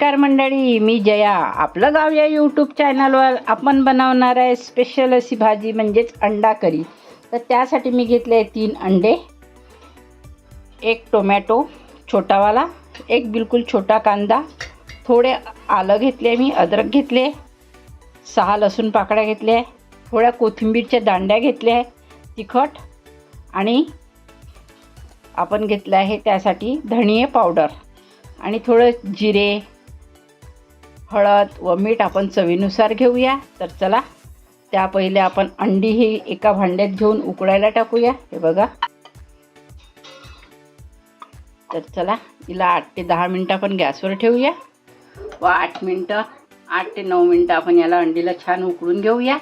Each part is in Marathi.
नमस्कार मंडळी मी जया. आपलं गाव या यूट्यूब चॅनलवर आपण बनवणार आहे स्पेशल अशी भाजी म्हणजेच अंडा करी. तर त्यासाठी मी घेतले आहे तीन अंडे एक टोमॅटो छोटावाला एक बिलकुल छोटा कांदा थोडे आलं घेतले मी अद्रक घेतले सहा लसूण पाकळ्या घेतल्या थोड्या कोथिंबीरच्या दांड्या घेतल्या आहे तिखट आणि आपण घेतलं आहे त्यासाठी धणीये पावडर. आणि थोडं जिरे हळद व मीठ आपण चवीनुसार घेऊया. तर चला त्या पहिले आपण अंडी ही एका भांड्यात घेऊन उकडायला टाकूया. हे बघा. तर चला हिला आठ ते दहा मिनटं आपण गॅसवर ठेवूया. व आठ मिनटं आठ ते नऊ मिनटं आपण याला अंडीला छान उकळून घेऊया.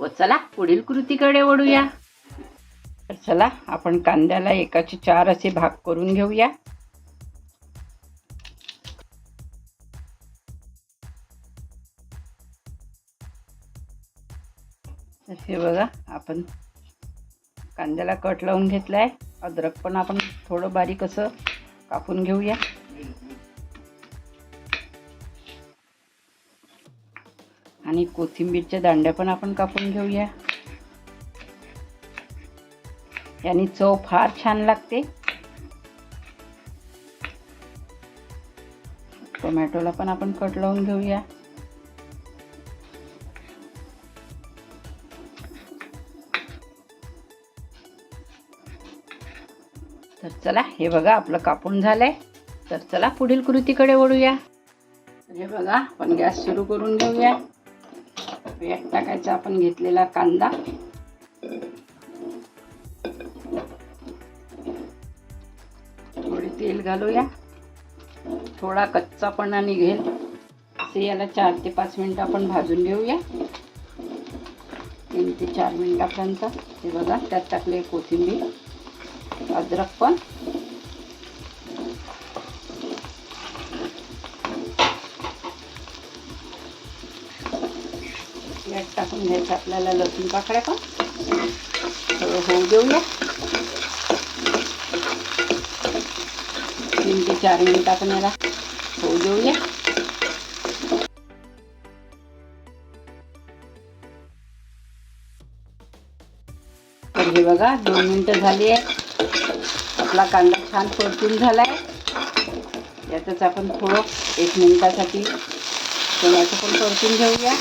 व चला पुढील कृतीकडे वळूया. तर चला आपण कांद्याला एकाचे चार असे भाग करून घेऊया. तर हे बघा आपण कांद्याला कट लावून घेतला आहे अद्रक पण आपण थोडं बारीक असं कापून घेऊया. आणि कोथिंबीरच्या दांड्या पण आपण कापून घेऊया. याने चव फार छान लागते. टोमॅटोला पण आपण कट लावून घेऊया. चला हे बघा आपलं कापून झालंय. तर चला पुढील कृतीकडे वळूया. हे बघा आपण गॅस सुरू करून घेऊया. यात टाकायचा आपण घेतलेला कांदा. थोडे तेल घालूया. थोडा कच्चापणा निघेल असे याला चार ते पाच मिनटं आपण भाजून घेऊया. तीन ते चार मिनटापर्यंत. हे बघा त्यात टाकले कोथिंबीर. अद्रक पण. यात टाकून घ्यायचं आपल्याला लसूण पाकळ्या पण. थोडं होऊ देऊया तीन ते चार मिनिट आपण याला होऊ देऊया हे बघा दोन मिनटं झाली आहे आपला कांदा छान परतून झाला आहे यातच आपण थोडं एक मिनिटासाठी टोमॅटो पण परतून घेऊया.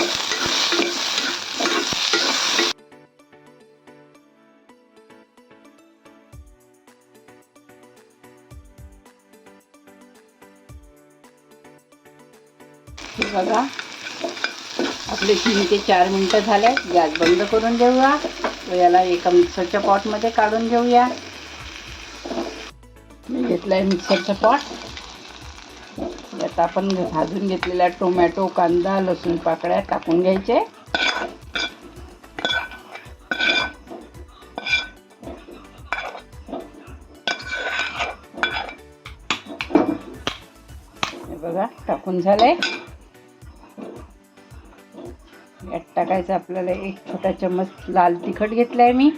हे बघा आपले तीन ते चार मिनटं झाले गॅस बंद करून देऊया व याला एका मिक्सरच्या पॉटमध्ये काढून घेऊया. घेतला आहे मिक्सरचं पॉट यात आपण भाजून घेतलेला टोमॅटो कांदा लसूण पाकळ्या टाकून घ्यायचे. हे बघा टाकून झालंय. यात टाकायचं आपल्याला एक छोटा चम्मच लाल तिखट घेतलाय मी.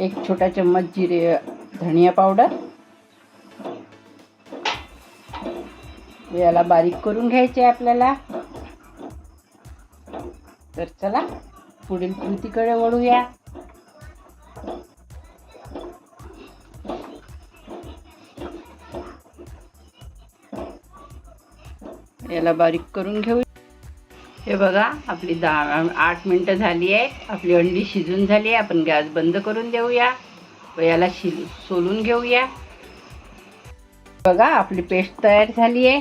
एक छोटा चम्मच जिरे धनिया पावडर. याला बारीक करून घ्यायचे आपल्याला. तर चला पुढील कृतीकडे वळूया. याला बारीक करून घेऊ. हे बघा आपली दहा आठ मिनटं झाली आहे. आपली अंडी शिजून झाली आहे. आपण गॅस बंद करून देऊया. व याला शिज सोलून घेऊया. बघा आपली पेस्ट तयार झाली आहे.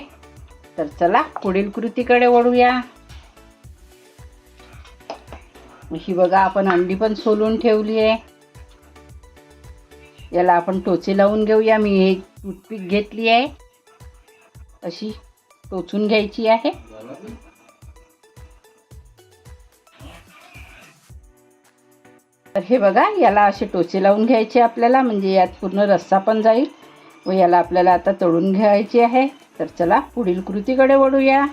तर चला पुढील कृतीकडे वळूया. ही बघा आपण अंडी पण सोलून ठेवली आहे. याला आपण टोचे लावून घेऊया. मी एक टूथपिक घेतली आहे. अशी टोचून घ्यायची आहे. तर हे बघा याला असे टोचे लावून घ्यायचे आपल्याला म्हणजे यात पूर्ण रस्सा पण जाईल. व याला आपल्याला आता तळून घ्यायची आहे. तर चला पुढील कृतीकडे वळूया.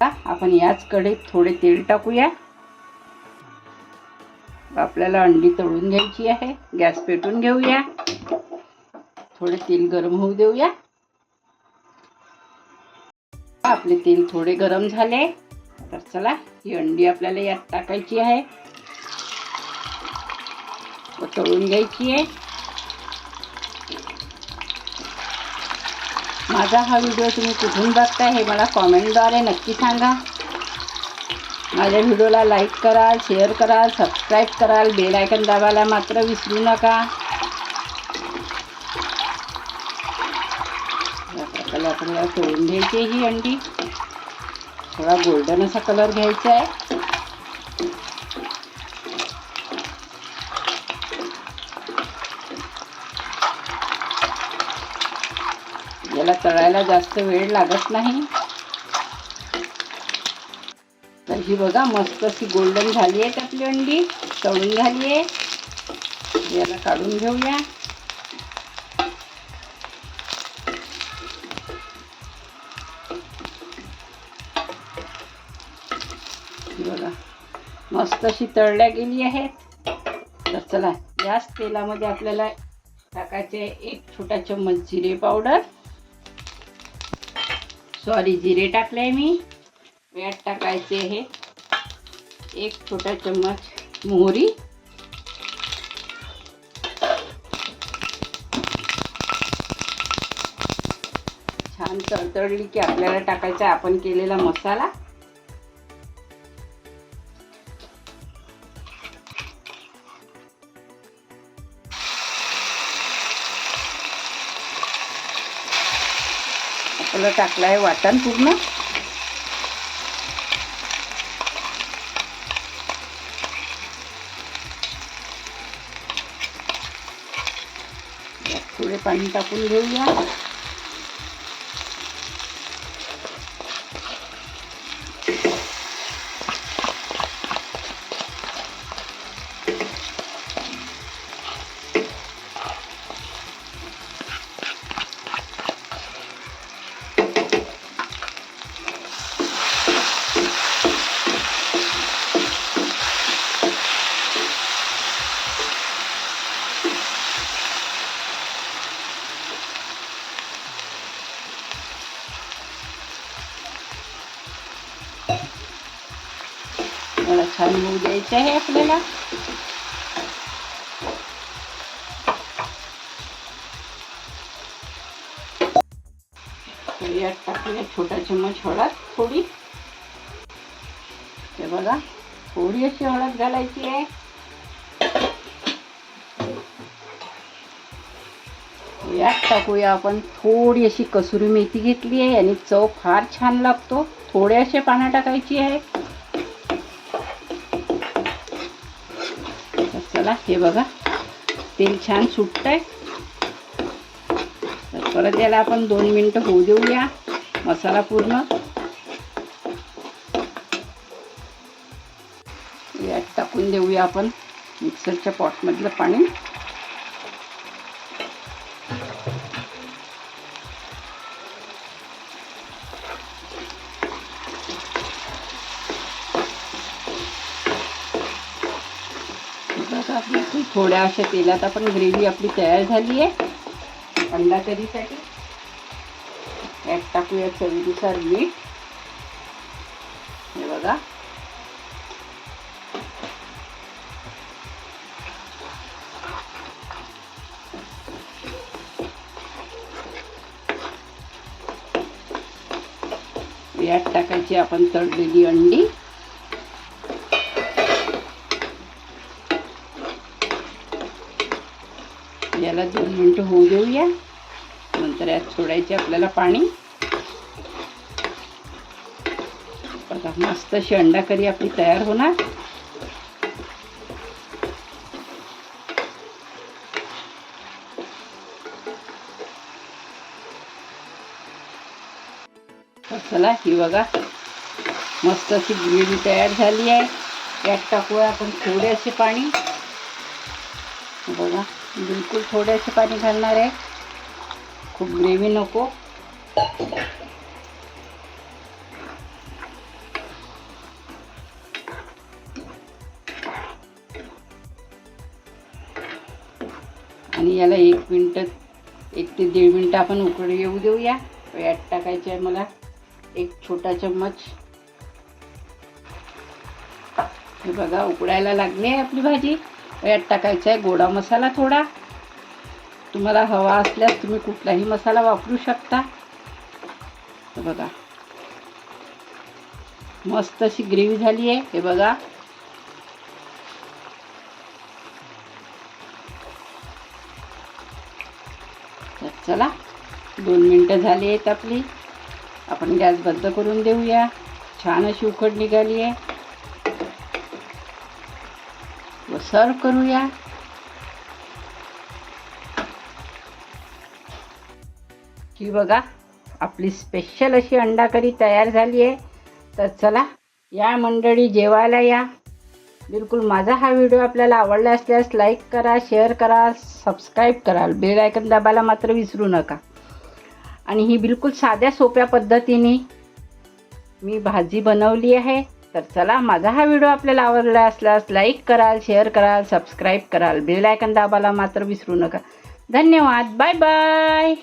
आपण याच कडे थोडे तेल टाकूया. आपल्याला अंडी तळून घ्यायची आहे. गॅस पेटून घेऊया. थोडे तेल गरम होऊ देऊया. आपले तेल थोडे गरम झाले. तर चला ही अंडी आपल्याला यात टाकायची आहे. व तळून घ्यायची आहे. माझा हा व्हिडिओ तुम्ही कुठून बघताय हे मला कॉमेंटद्वारे नक्की सांगा. माझ्या व्हिडिओला लाईक कराल शेअर कराल सबस्क्राईब कराल बेल आयकन दाबायला मात्र विसरू नका. या आपल्याला तळून घ्यायची आहे ही अंडी. थोडा गोल्डन असा कलर घ्यायचा आहे. याला तळायला जास्त वेळ लागत नाही. तर ही बघा मस्त अशी गोल्डन झाली आहे आपली अंडी. तळून झाली आहे याला काढून घेऊया. मस्त अशी तळल्या गेली आहेत. तर चला याच तेलामध्ये आपल्याला टाकायचे एक छोटा चम्मच जिरे पावडर. सॉरी जिरे टाकले मी. यात टाकायचे हे. एक छोटा चम्मच मोहरी. छान तळतळली की आपल्याला टाकायचा आहे. आपण केलेला मसाला. आपल्याला टाकला आहे वाटण पूर्ण. थोडे पाणी टाकून घेऊया. होऊ आहे आपल्याला यात टाकूया छोटा चम्मच हळद थोडी हे बघा थोडी अशी हळद घालायची आहे यात टाकूया आपण थोडी अशी कसुरी मेथी घेतली आहे आणि चव फार छान लागतो थोडे असे पानं टाकायची आहे तर हे बघा. तेल छान सुटतंय. तर परत याला आपण दोन मिनटं होऊ देऊया मसाला पूर्ण. यात टाकून देऊया आपण मिक्सरच्या पॉटमधलं पाणी. थोड्या अशा तेलात आपण ग्रेव्ही आपली तयार झाली आहे. अंडा करीसाठी यात टाकूया चवीनुसार मीठ हे बघा. यात टाकायची आपण तळलेली अंडी. याला दोन मिनटं होऊ देऊया. नंतर यात सोडायचे आपल्याला पाणी. बघा मस्त अशी अंडा करी आपली तयार होणार. चला ही बघा मस्त अशी ग्रेव्ही तयार झाली आहे. यात टाकूया आपण थोडेसे पाणी. बघा बिलकुल थोडेसे पाणी घालणार आहे. खूप ग्रेव्ही नको. आणि याला एक मिनटं एक ते दीड मिनटं आपण उकड येऊ देऊया. यात टाकायचे आहे मला एक छोटा चम्मच. हे बघा उकडायला लागली आहे आपली भाजी. यात टाकायचा आहे गोडा मसाला थोडा. तुम्हाला हवा असल्यास तुम्ही कुठलाही मसाला वापरू शकता. बघा. मस्त अशी ग्रेव्ही झाली आहे. हे बघा. चला दोन मिनटं झाली आहेत आपली. आपण गॅस बंद करून देऊया. छान अशी उकड निघाली आहे. व सर्व करूया. ही बघा आपली स्पेशल अशी अंडा करी तयार झाली आहे. तर चला या मंडळी जेवायला या. बिलकुल माझा हा व्हिडिओ आपल्याला आवडला असल्यास लाईक करा शेअर करा सबस्क्राईब करा. बेल आयकन दाबायला मात्र विसरू नका. आणि ही बिलकुल साध्या सोप्या पद्धतीने मी भाजी बनवली आहे. तर चला माझा हा व्हिडिओ आपल्याला आवडला असल्यास लाईक कराल शेअर कराल सबस्क्राईब कराल. बेल आयकन दाबायला मात्र विसरू नका. धन्यवाद. Bye bye